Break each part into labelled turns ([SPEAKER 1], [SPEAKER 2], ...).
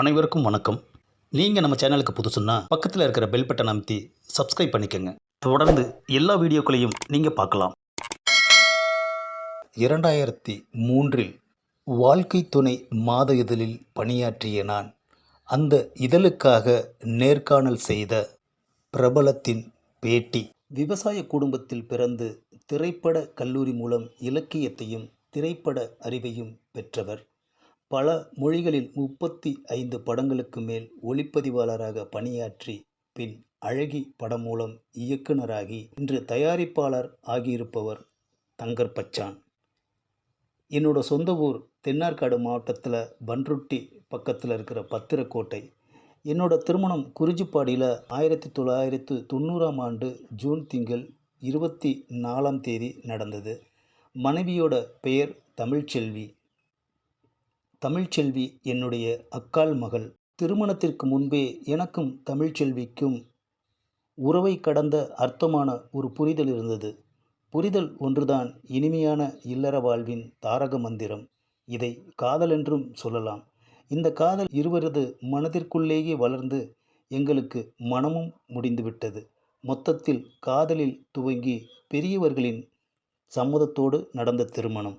[SPEAKER 1] அனைவருக்கும் வணக்கம். நீங்கள் நம்ம சேனலுக்கு புதுசுன்னா பக்கத்தில் இருக்கிற பெல் பட்டன் அமைத்தி சப்ஸ்கிரைப் பண்ணிக்கோங்க. தொடர்ந்து எல்லா வீடியோக்களையும் நீங்கள் பார்க்கலாம். இரண்டாயிரத்தி மூன்றில் வாழ்க்கை துணை மாத இதழில் பணியாற்றிய நான் அந்த இதழுக்காக நேர்காணல் செய்த பிரபலத்தின் பேட்டி. விவசாய குடும்பத்தில் பிறந்து திரைப்பட கல்லூரி மூலம் இலக்கியத்தையும் திரைப்பட அறிவையும் பெற்றவர். பல மொழிகளில் முப்பத்தி ஐந்து படங்களுக்கு மேல் ஒளிப்பதிவாளராக பணியாற்றி பின் அழகி படம் மூலம் இயக்குனராகி இன்று தயாரிப்பாளர் ஆகியிருப்பவர் தங்கர் பச்சான். என்னோட சொந்த ஊர் தென்னார்காடு மாவட்டத்தில் பன்ருட்டி பக்கத்தில் இருக்கிற பத்திரக்கோட்டை. என்னோட திருமணம் குறிஞ்சிப்பாடியில் ஆயிரத்தி தொள்ளாயிரத்து தொண்ணூறாம் ஆண்டு ஜூன் திங்கள் இருபத்தி நாலாம் தேதி நடந்தது. மனைவியோட பெயர் தமிழ்ச்செல்வி. தமிழ்ச்செல்வி என்னுடைய அக்காள் மகள். திருமணத்திற்கு முன்பே எனக்கும் தமிழ்ச்செல்விக்கும் உறவை கடந்த அர்த்தமான ஒரு புரிதல் இருந்தது. புரிதல் ஒன்றுதான் இனிமையான இல்லற வாழ்வின் தாரக மந்திரம். இதை காதல் என்றும் சொல்லலாம். இந்த காதல் இருவரது மனதிற்குள்ளேயே வளர்ந்து எங்களுக்கு மனமும் முடிந்துவிட்டது. மொத்தத்தில் காதலில் துவங்கி பெரியவர்களின் சம்மதத்தோடு நடந்த திருமணம்.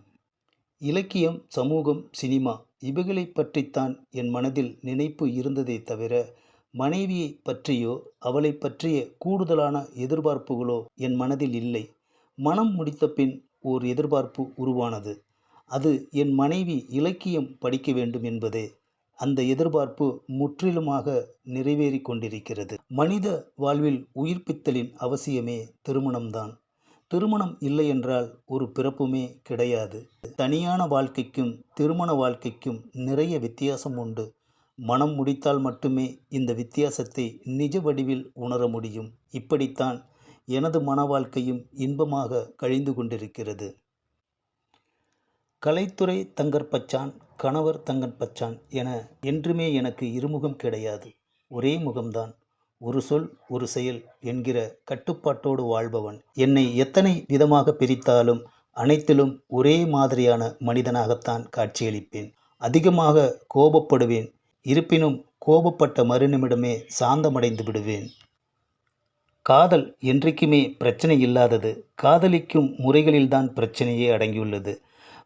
[SPEAKER 1] இலக்கியம் சமூகம் சினிமா இவைகளை பற்றித்தான் என் மனதில் நினைப்பு இருந்ததே தவிர மனைவியை பற்றியோ அவளை பற்றிய கூடுதலான எதிர்பார்ப்புகளோ என் மனதில் இல்லை. மனம் முடித்த பின் ஓர் எதிர்பார்ப்பு உருவானது. அது என் மனைவி இலக்கியம் படிக்க வேண்டும் என்பதே. அந்த எதிர்பார்ப்பு முற்றிலுமாக நிறைவேறி கொண்டிருக்கிறது. மனித வாழ்வில் உயிர்ப்பித்தலின் அவசியமே திருமணம்தான். திருமணம் இல்லை என்றால் ஒரு பிறப்புமே கிடையாது. தனியான வாழ்க்கைக்கும் திருமண வாழ்க்கைக்கும் நிறைய வித்தியாசம் உண்டு. மனம் முடித்தால் மட்டுமே இந்த வித்தியாசத்தை நிஜ வடிவில் உணர முடியும். இப்படித்தான் எனது மன வாழ்க்கையும் இன்பமாக கழிந்து கொண்டிருக்கிறது. கலைத்துறை தங்கற்பச்சான் கணவர் தங்கற்பச்சான் என என்றுமே எனக்கு இருமுகம் கிடையாது. ஒரே முகம்தான். ஒரு சொல் ஒரு செயல் என்கிற கட்டுப்பாட்டோடு வாழ்பவன். என்னை எத்தனை விதமாக பிரித்தாலும் அனைத்திலும் ஒரே மாதிரியான மனிதனாகத்தான் காட்சியளிப்பேன். அதிகமாக கோபப்படுவேன். இருப்பினும் கோபப்பட்ட மறுநிமிடமே சாந்தமடைந்து விடுவேன். காதல் என்றைக்குமே பிரச்சனை இல்லாதது. காதலிக்கும் முறைகளில்தான் பிரச்சனையே அடங்கியுள்ளது.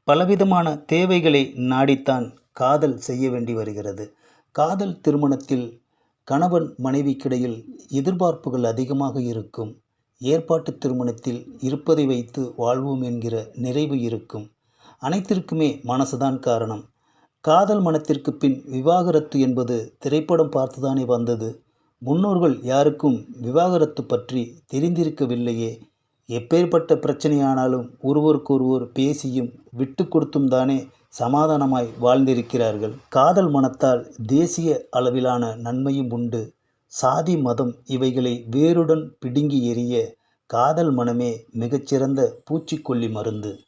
[SPEAKER 1] பலவிதமான தேவைகளை நாடித்தான் காதல் செய்ய வேண்டி வருகிறது. காதல் திருமணத்தில் கணவன் மனைவிக்கிடையில் எதிர்பார்ப்புகள் அதிகமாக இருக்கும். ஏற்பாட்டு திருமணத்தில் இருப்பதை வைத்து வாழ்வோம் என்கிற நிறைவு இருக்கும். அனைத்திற்குமே மனசுதான் காரணம். காதல் மனத்திற்கு பின் விவாகரத்து என்பது திரைப்படம் பார்த்துதானே வந்தது. முன்னோர்கள் யாருக்கும் விவாகரத்து பற்றி தெரிந்திருக்கவில்லையே. எப்பேற்பட்ட பிரச்சனையானாலும் ஒருவருக்கொருவர் பேசியும் விட்டு கொடுத்தும் தானே சமாதானமாய் வாழ்ந்திருக்கிறார்கள். காதல் மனத்தால் தேசிய அளவிலான நன்மையும் உண்டு. சாதி மதம் இவைகளை வேருடன் பிடுங்கி எறிய காதல் மனமே மிகச்சிறந்த பூச்சிக்கொல்லி மருந்து.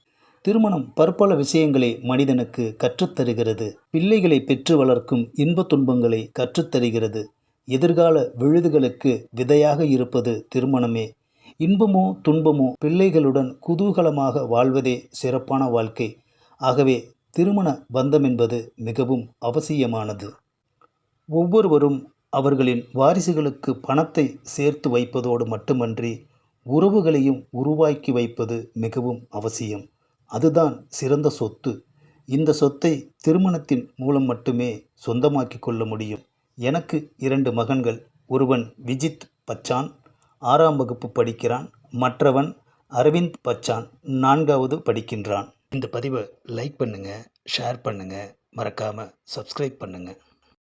[SPEAKER 1] திருமணம் பற்பல விஷயங்களை மனிதனுக்கு கற்றுத்தருகிறது. பிள்ளைகளை பெற்று வளர்க்கும் இன்ப துன்பங்களை கற்றுத்தருகிறது. எதிர்கால விழுதுகளுக்கு விதையாக இருப்பது திருமணமே. இன்பமோ துன்பமோ பிள்ளைகளுடன் குதூகலமாக வாழ்வதே சிறப்பான வாழ்க்கை. ஆகவே திருமண பந்தம் என்பது மிகவும் அவசியமானது. ஒவ்வொருவரும் அவர்களின் வாரிசுகளுக்கு பணத்தை சேர்த்து வைப்பதோடு மட்டுமன்றி உறவுகளையும் உருவாக்கி வைப்பது மிகவும் அவசியம். அதுதான் சிறந்த சொத்து. இந்த சொத்தை திருமணத்தின் மூலம் மட்டுமே சொந்தமாக்கி கொள்ள முடியும். எனக்கு இரண்டு மகன்கள். ஒருவன் விஜித் பச்சான் ஆறாம் வகுப்பு படிக்கிறான். மற்றவன் அரவிந்த் பச்சான் நான்காவது படிக்கின்றான். இந்த பதிவை லைக் பண்ணுங்கள் ஷேர் பண்ணுங்கள் மறக்காமல் சப்ஸ்கிரைப் பண்ணுங்கள்